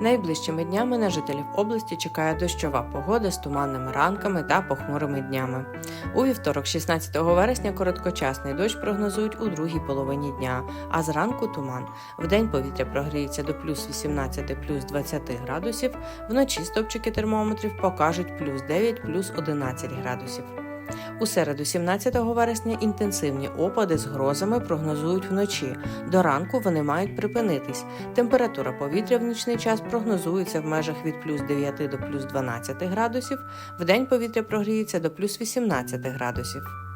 Найближчими днями на жителів області чекає дощова погода з туманними ранками та похмурими днями. У вівторок, 16 вересня, короткочасний дощ прогнозують у другій половині дня, а зранку туман. Вдень повітря прогріється до плюс 18 плюс 20 градусів, вночі стопчики термометрів покажуть плюс 9 плюс 11 градусів. У середу, 17 вересня, інтенсивні опади з грозами прогнозують вночі. До ранку вони мають припинитись. Температура повітря в нічний час прогнозується в межах від плюс 9 до плюс 12 градусів. В день повітря прогріється до плюс 18 градусів.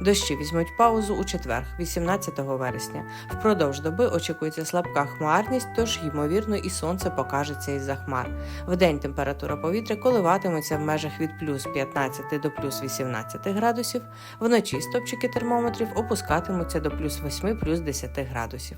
Дощі візьмуть паузу у четвер, 18 вересня. Впродовж доби очікується слабка хмарність, тож, ймовірно, і сонце покажеться із-за хмар. Вдень температура повітря коливатиметься в межах від плюс 15 до плюс 18 градусів, вночі стопчики термометрів опускатимуться до плюс 8 плюс 10 градусів.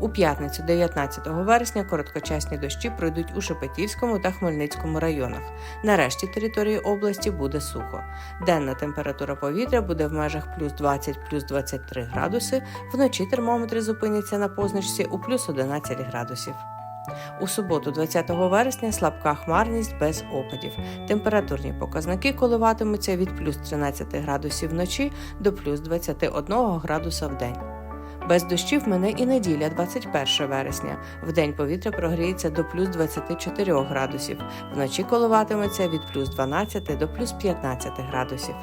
У п'ятницю, 19 вересня, короткочасні дощі пройдуть у Шепетівському та Хмельницькому районах. На решті території області буде сухо. Денна температура повітря буде в межах плюс 20 плюс 23 градуси, вночі термометри зупиняться на позначці у плюс 11 градусів. У суботу, 20 вересня, слабка хмарність без опадів. Температурні показники коливатимуться від плюс 13 градусів вночі до плюс 21 градуса в день. Без дощів мене і неділя, 21 вересня. Вдень повітря прогріється до плюс 24 градусів, вночі коливатиметься від плюс 12 до плюс 15 градусів.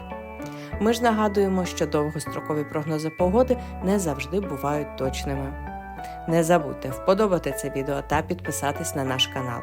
Ми ж нагадуємо, що довгострокові прогнози погоди не завжди бувають точними. Не забудьте вподобати це відео та підписатись на наш канал.